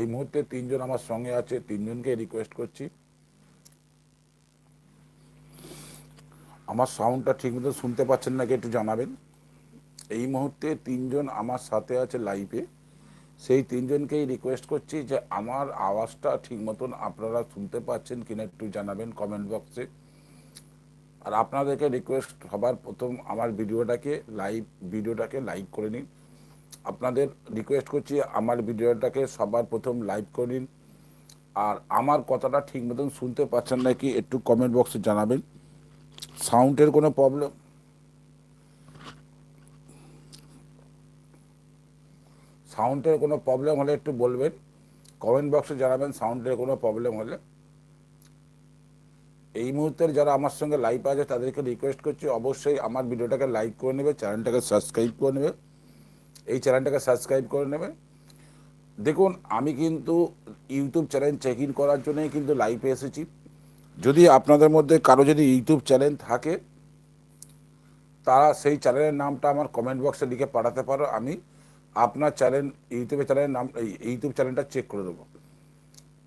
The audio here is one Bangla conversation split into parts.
এই মুহূর্তে তিনজন আমার সঙ্গে আছে, তিনজনকে রিকোয়েস্ট করছি। আমার সাউন্ডটা ঠিক মতো শুনতে পাচ্ছেন নাকি একটু জানাবেন? এই মুহূর্তে তিনজন আমার সাথে আছে লাইভে সেই তিনজনকেই রিকোয়েস্ট করছি যে আমার আওয়াজটা ঠিক মতন আপনারা শুনতে পাচ্ছেন কিনা একটু জানাবেন কমেন্ট বক্সে আর আপনাদেরকে রিকোয়েস্ট সবার প্রথম আমার ভিডিওটাকে লাইভ ভিডিওটাকে লাইক করে নিন। আপনাদের রিকোয়েস্ট করছি, আমার ভিডিওটাকে সবার প্রথম লাইভ করিন। আর আমার কথাটা ঠিক মতন শুনতে পাচ্ছেন নাকি একটু কমেন্ট বক্সে জানাবেন। সাউন্ডের কোনো প্রবলেম সাউন্ডের কোনো প্রবলেম হলে একটু বলবেন। কমেন্ট বক্সে জানাবেন সাউন্ডের কোনো প্রবলেম হলে। এই মুহূর্তের যারা আমার সঙ্গে লাইভ আছে, তাদেরকে রিকোয়েস্ট করছি, অবশ্যই আমার ভিডিওটাকে লাইক করে নেবে চ্যানেলটাকে সাবস্ক্রাইব করে নেবে। এই চ্যানেলটাকে সাবস্ক্রাইব করে নেবে। দেখুন, আমি কিন্তু ইউটিউব চ্যানেল চেক ইন করার জন্যই কিন্তু লাইভে এসেছি। যদি আপনাদের মধ্যে কারও যদি ইউটিউব চ্যানেল থাকে, তারা সেই চ্যানেলের নামটা আমার কমেন্ট বক্সে লিখে পাঠাতে পারো। আমি আপনার চ্যানেল ইউটিউবের চ্যানেলের নাম, এই ইউটিউব চ্যানেলটা চেক করে দেবো।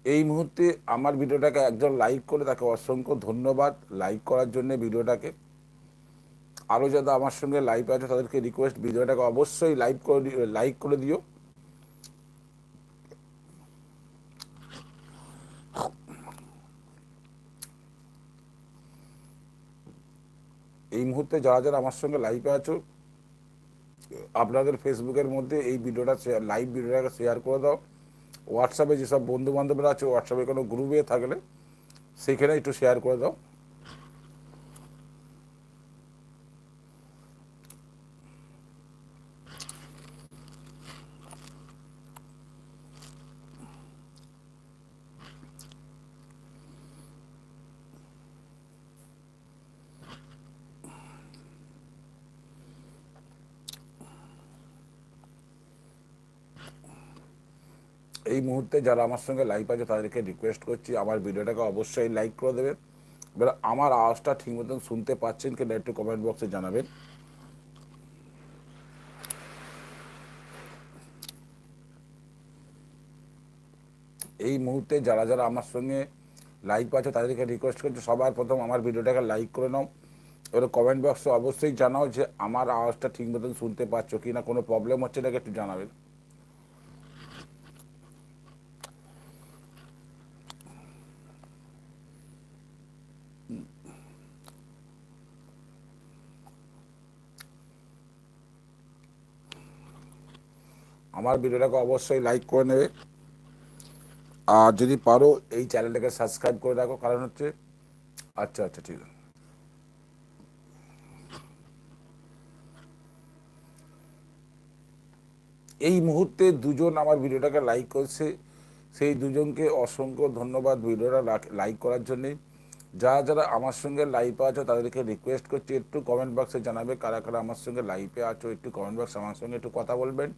এই মুহূর্তে আমার ভিডিওটাকে একজন লাইক করে তাকে অসংখ্য ধন্যবাদ। লাইক করার জন্য ভিডিওটাকে আরও যারা আমার সঙ্গে লাইভ আছে, তাদেরকে রিকোয়েস্ট ভিডিওটাকে অবশ্যই লাইভ করে লাইক করে দিও। এই মুহূর্তে যারা যারা আমার সঙ্গে লাইভে আছো, আপনাদের ফেসবুকের মধ্যে এই ভিডিওটা শেয়ার লাইভ ভিডিওটাকে শেয়ার করে দাও। হোয়াটসঅ্যাপে যেসব বন্ধু বান্ধবরা আছে হোয়াটসঅ্যাপে কোনো গ্রুপে থাকলে সেইখানে একটু শেয়ার করে দাও। এই মুহূর্তে যারা আমার সঙ্গে লাইভ আছে, তাদেরকে রিকোয়েস্ট করছি, আমার ভিডিওটাকে অবশ্যই লাইক করে দেবেন। এবার আমার আওয়াজটা ঠিক মতন শুনতে পাচ্ছেন কিনা একটু কমেন্ট বক্সে জানাবেন। এই মুহূর্তে যারা যারা আমার সঙ্গে লাইভ আছে, তাদেরকে রিকোয়েস্ট করছি, সবার প্রথম আমার ভিডিওটাকে লাইক করে নাও। এবার কমেন্ট বক্সে অবশ্যই জানাও যে আমার আওয়াজটা ঠিক মতন শুনতে পাচ্ছ কি না কোনো প্রবলেম হচ্ছে নাকি একটু জানাবেন। আমার ভিডিওটাকে অবশ্যই লাইক করে নেবে। আর যদি পারো, এই চ্যানেলটাকে সাবস্ক্রাইব করে রাখো, কারণ হচ্ছে আচ্ছা আচ্ছা ঠিক আছে। এই মুহূর্তে দুজন আমার ভিডিওটাকে লাইক করছে। সেই দুজনকে অসংখ্য ধন্যবাদ ভিডিওটা লাইক করার জন্যে। যারা যারা আমার সঙ্গে লাইভে আছো, তাদেরকে রিকোয়েস্ট করছি, একটু কমেন্ট বক্সে জানাবে কারা কারা আমার সঙ্গে লাইভে আছো, একটু কমেন্ট বক্সে আমার সঙ্গে একটু কথা বলবেন।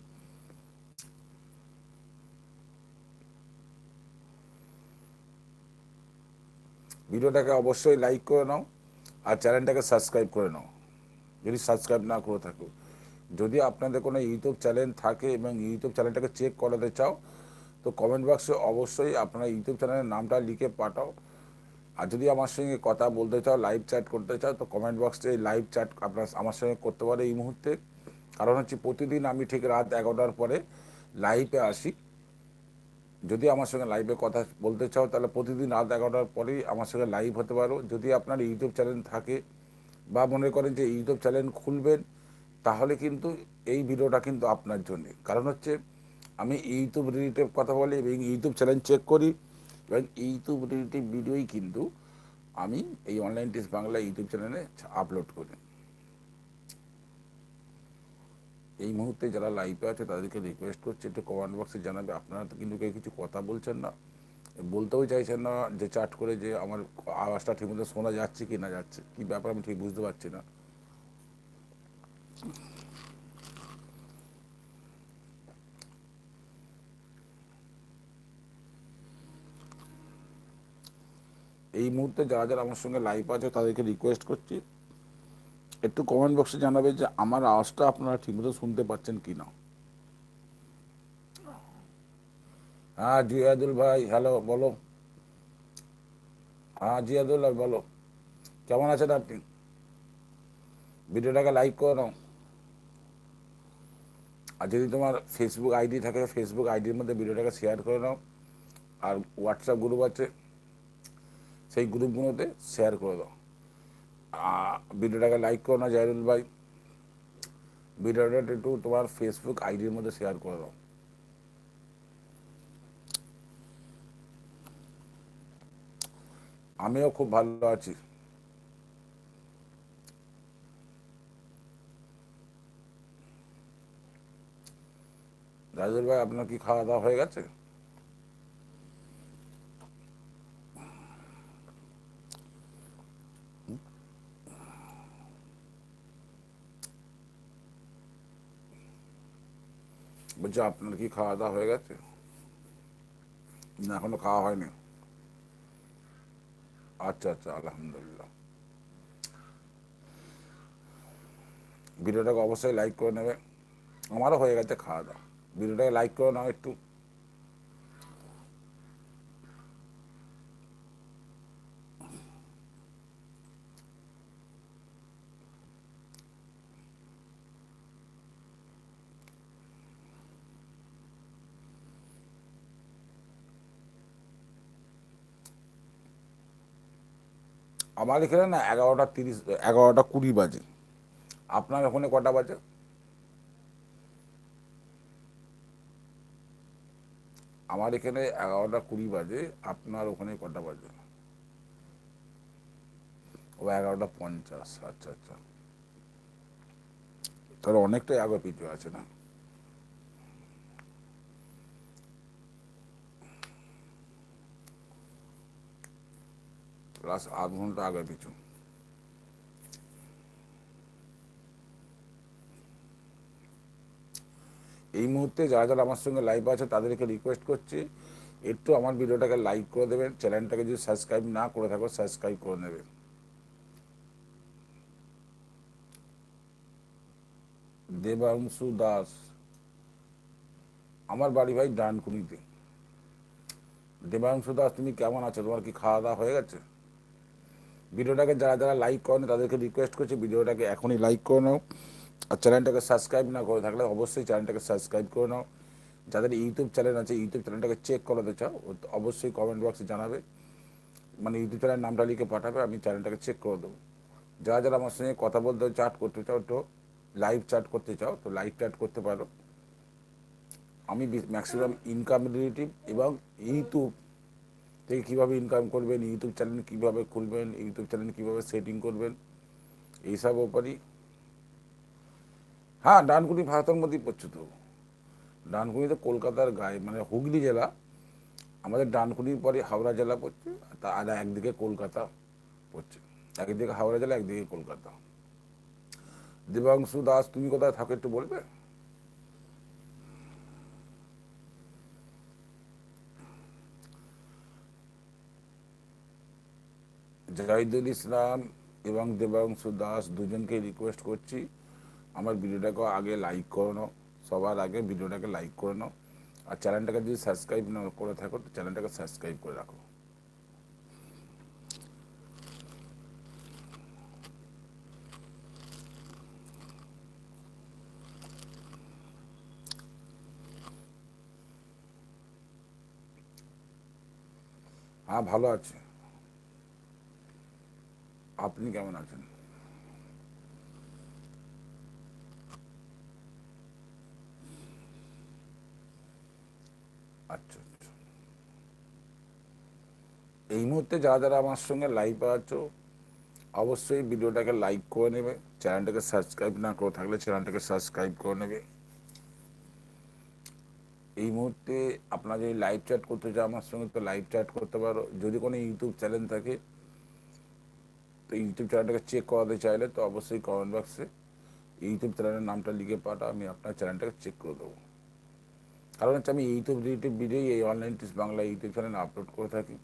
ভিডিওটাকে অবশ্যই লাইক করে নাও আর চ্যানেলটাকে সাবস্ক্রাইব করে নাও। যদি সাবস্ক্রাইব না করে থাকো, যদি আপনাদের কোনো ইউটিউব চ্যানেল থাকে এবং ইউটিউব চ্যানেলটাকে চেক করাতে চাও, তো কমেন্ট বক্সে অবশ্যই আপনার ইউটিউব চ্যানেলের নামটা লিখে পাঠাও। আর যদি আমার সঙ্গে কথা বলতে চাও লাইভ চ্যাট করতে চাও, তো কমেন্ট বক্সে লাইভ চ্যাট আপনার আমার সঙ্গে করতে পারে এই মুহূর্তে। কারণ হচ্ছে প্রতিদিন আমি ঠিক রাত এগারোটার পরে লাইভে আসি। যদি আমার সঙ্গে লাইভে কথা বলতে চাও, তাহলে প্রতিদিন রাত এগারোটার পরেই আমার সঙ্গে লাইভ হতে পারো। যদি আপনার ইউটিউব চ্যানেল থাকে বা মনে করেন যে ইউটিউব চ্যানেল খুলবেন, তাহলে কিন্তু এই ভিডিওটা কিন্তু আপনার জন্যে। কারণ হচ্ছে, আমি ইউটিউব রিলেটিভ কথা বলি এবং ইউটিউব চ্যানেল চেক করি, এবং ইউটিউব রিলেটিভ ভিডিওই কিন্তু আমি এই অনলাইন টেস্ট বাংলা ইউটিউব চ্যানেলে আপলোড করি। এই মুহূর্তে যারা লাইভে আছে, তাদেরকে রিকোয়েস্ট করছি, একটু কমেন্ট বক্সে জানাবে। আপনারা তো কিন্তু কেউ কিছু কথা বলছেন না। বলতেও চাইছেন না যে চাট করে যে আমার আওয়াজটা ঠিকমতো শোনা যাচ্ছে কি না যাচ্ছে। কি ব্যাপার আমি ঠিক বুঝতে পারছি না। এই মুহূর্তে যারা যারা আমার সঙ্গে লাইভ আছে, তাদেরকে রিকোয়েস্ট করছি। একটু কমেন্ট বক্সে জানাবে যে আমার আওয়াজটা আপনারা ঠিকমতো শুনতে পাচ্ছেন কি না। হ্যাঁ জিয়াদুল ভাই হ্যালো বলো। হ্যাঁ জিয়াদুল ভাই, বলো। কেমন আছেন আপনি? ভিডিওটাকে লাইক করে। নাও আর যদি তোমার ফেসবুক আইডি থাকে ফেসবুক আইডির মধ্যে ভিডিওটাকে শেয়ার করে নাও। আর হোয়াটসঅ্যাপ গ্রুপ আছে, সেই গ্রুপগুলোতে শেয়ার করে দাও। ভিডিওটাকে লাইক করো না, জাহিরুল ভাই। ভিডিওটা একটু তোমার ফেসবুক আইডির মধ্যে শেয়ার করে দাও। আমিও খুব ভালো আছি। রাজুল ভাই, আপনার কি খাওয়া দাওয়া হয়ে গেছে? বলছি আপনার কি খাওয়া দাওয়া হয়ে গেছে? না, এখনও খাওয়া হয়নি। আচ্ছা আচ্ছা আলহামদুলিল্লাহ। ভিডিওটাকে অবশ্যই লাইক করে নেবে। আমারও হয়ে গেছে খাওয়া দাওয়া। ভিডিওটাকে লাইক করে নাও একটু। আমার এখানে না এগারোটা তিরিশ, এগারোটা কুড়ি বাজে। আপনার ওখানে কটা বাজে? আমার এখানে এগারোটা কুড়ি বাজে, আপনার ওখানে কটা বাজে? ও এগারোটা পঞ্চাশ আচ্ছা আচ্ছা। তাহলে অনেকটাই আগে পিছু আছে না? প্লাস আধ ঘণ্টা আগে পিছু এই মুহূর্তে যারা যারা আমার সঙ্গে লাইভ আছে, তাদেরকে রিকোয়েস্ট করছি একটু আমার ভিডিওটাকে লাইক করে দেবেন চ্যানেলটাকে যদি সাবস্ক্রাইব না করে থাকো সাবস্ক্রাইব করে নেবেন দেবাংশু দাস, আমার বাড়ি ভাই ডানকুনিতে। দেবাংশু দাস, তুমি কেমন আছো? তোমার কি খাওয়া দাওয়া হয়ে গেছে? ভিডিওটাকে যারা যারা লাইক করেন তাদেরকে রিকোয়েস্ট করছি ভিডিওটাকে এখনই লাইক করে নাও। আর চ্যানেলটাকে সাবস্ক্রাইব না করে থাকলে অবশ্যই চ্যানেলটাকে সাবস্ক্রাইব করে নাও। যাদের ইউটিউব চ্যানেল আছে, ইউটিউব চ্যানেলটাকে চেক করাতে চাও অবশ্যই কমেন্ট বক্সে জানাবে। মানে ইউটিউব চ্যানেল নামটা লিখে পাঠাবে, আমি চ্যানেলটাকে চেক করে দেবো। যারা যারা আমার সঙ্গে কথা বলতে চাট করতে চাও, তো লাইভ চ্যাট করতে চাও, তো লাইভ চ্যাট করতে পারো। আমি ম্যাক্সিমাম ইনকাম রিলেটিভ এবং ইউটিউব থেকে কীভাবে ইনকাম করবেন ইউটিউব চ্যানেল কীভাবে খুলবেন ইউটিউব চ্যানেল কীভাবে সেটিং করবেন এইসব ব্যাপারই। হ্যাঁ ডানকুনি ভারতের মধ্যেই পড়ছে তো ডানকুনি তো কলকাতার গায়ে মানে হুগলি জেলা, আমাদের ডানকুনির পরে হাওড়া জেলা পড়ছে তা- আর একদিকে কলকাতা পড়ছে। একদিকে হাওড়া জেলা, একদিকে কলকাতা। দেবাংশু দাস, তুমি কোথায় থাকো একটু বলবে? জাহিদুল ইসলাম এবং দেবাংশু দাস দুজনকে রিকোয়েস্ট করছি। আমার ভিডিওটাকে আগে লাইক করে নাও। সবার আগে ভিডিওটাকে লাইক করে নাও। আর চ্যানেলটাকে যদি সাবস্ক্রাইব না করে থাকো, তো চ্যানেলটাকে সাবস্ক্রাইব করে রাখো। হ্যাঁ ভালো আছে। আপনি কেমন আছেন? আচ্ছা আচ্ছা। এই মুহূর্তে যারা যারা আমার সঙ্গে লাইভ আছো, অবশ্যই ভিডিওটাকে লাইক করে নেবে চ্যানেলটাকে সাবস্ক্রাইব না করে থাকলে চ্যানেলটাকে সাবস্ক্রাইব করে নেবে। এই মুহূর্তে আপনারা যদি লাইভ চ্যাট করতে চাও আমার সঙ্গে, তো লাইভ চ্যাট করতে পারো। যদি কোনো ইউটিউব চ্যানেল থাকে তো ইউটিউব চ্যানেলটাকে চেক করাতে চাইলে তো অবশ্যই কমেন্ট বক্সে ইউটিউব চ্যানেলের নামটা লিখে পাঠা আমি আপনার চ্যানেলটাকে চেক করে দেবো। কারণ হচ্ছে আমি ইউটিউব ইউটিউব ভিডিও এই অনলাইন টিস বাংলা ইউটিউব চ্যানেলে আপলোড করে থাকি।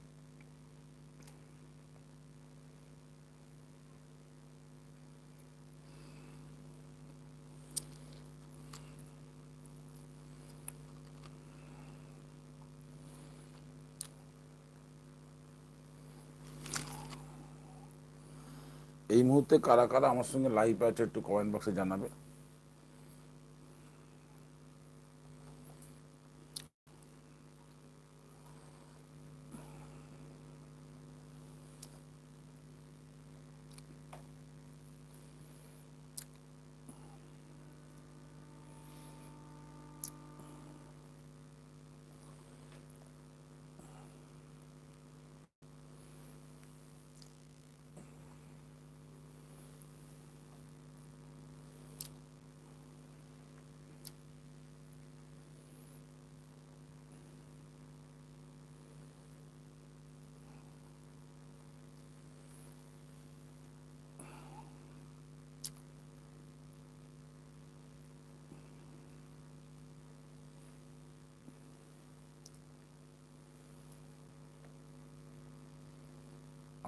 এই মুহূর্তে কারা কারা আমার সঙ্গে লাইভ আছে একটু কমেন্ট বক্সে জানাবে।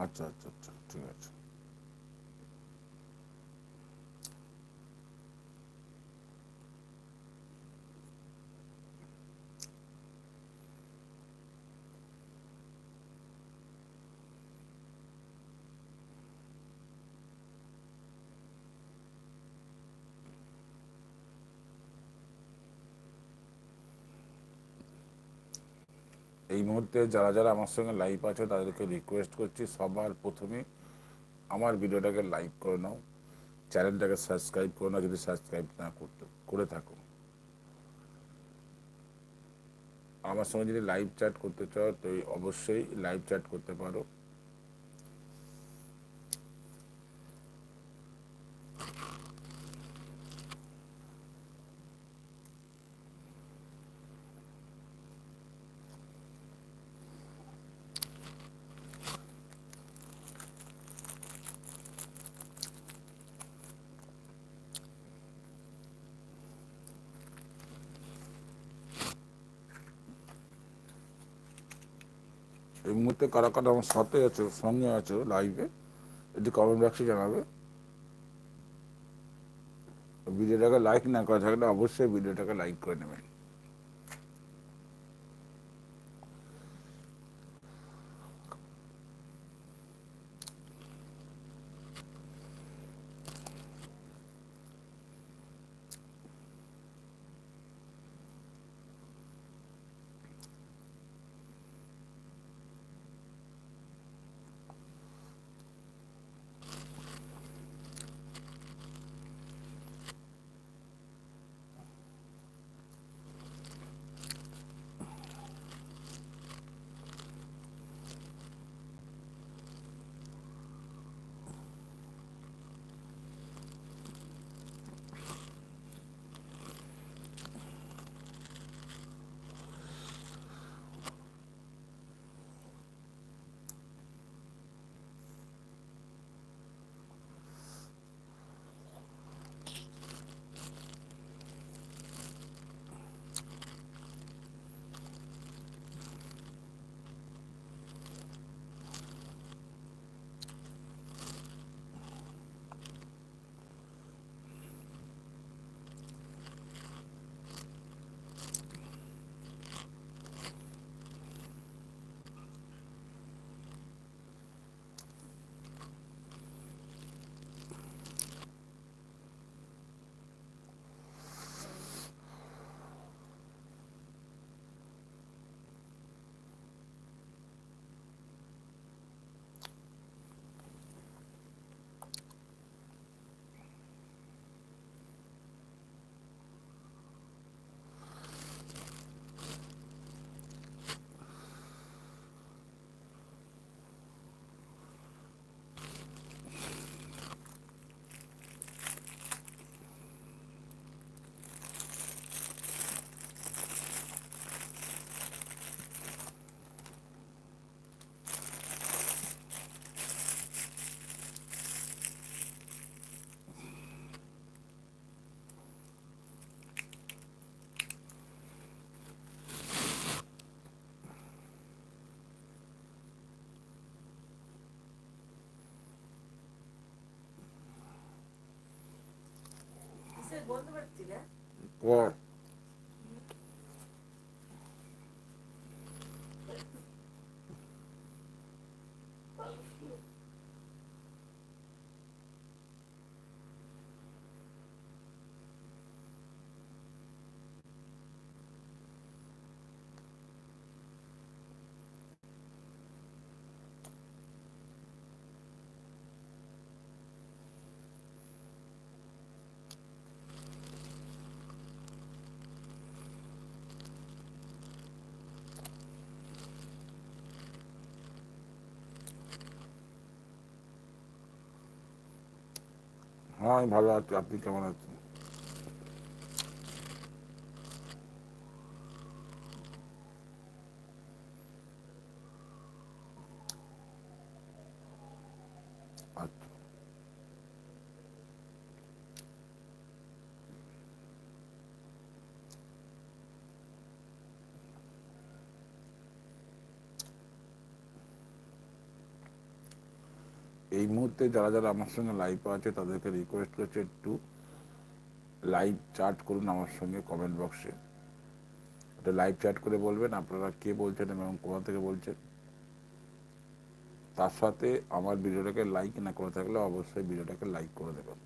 আচ্ছা আচ্ছা আচ্ছা ঠিক আছে। এই মুহূর্তে যারা যারা আমার সঙ্গে লাইভ আছে, তাদেরকে রিকোয়েস্ট করছি সবার প্রথমে আমার ভিডিওটাকে লাইক করে নাও চ্যানেলটাকে সাবস্ক্রাইব করে নাও, যদি সাবস্ক্রাইব না করতে, করে থাকো। আমার সঙ্গে যদি লাইভ চ্যাট করতে চাও, তো অবশ্যই লাইভ চ্যাট করতে পারো। এই মুহূর্তে কারা কারা আমার সাথে আছো, সঙ্গে আছো লাইভে একটু কমেন্ট বক্সে জানাবে। ভিডিওটাকে লাইক না করা থাকলে অবশ্যই ভিডিওটাকে লাইক করে নেবেন। ஓ হ্যাঁ আমি ভালো আছি। আপনি কেমন আছেন আচ্ছা এই মুহূর্তে যারা যারা আমার সঙ্গে লাইভে আছে, তাদেরকে রিকোয়েস্ট করছে একটু লাইভ চ্যাট করুন আমার সঙ্গে কমেন্ট বক্সে এটা লাইভ চ্যাট করে বলবেন, আপনারা কে বলছেন এবং কোথা থেকে বলছেন। তার সাথে আমার ভিডিওটাকে লাইক না করে থাকলে অবশ্যই ভিডিওটাকে লাইক করে দেবেন।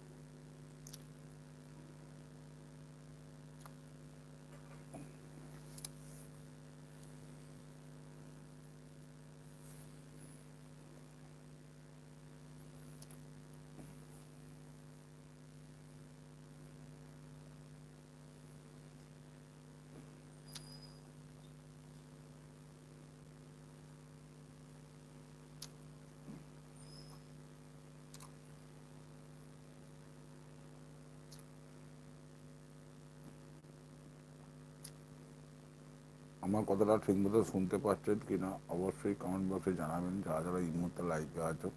আমার কথাটা ঠিকমতো শুনতে পাচ্ছেন কি না অবশ্যই কমেন্ট বক্সে জানাবেন। যারা যারা এই মুহূর্তে লাইভে আছো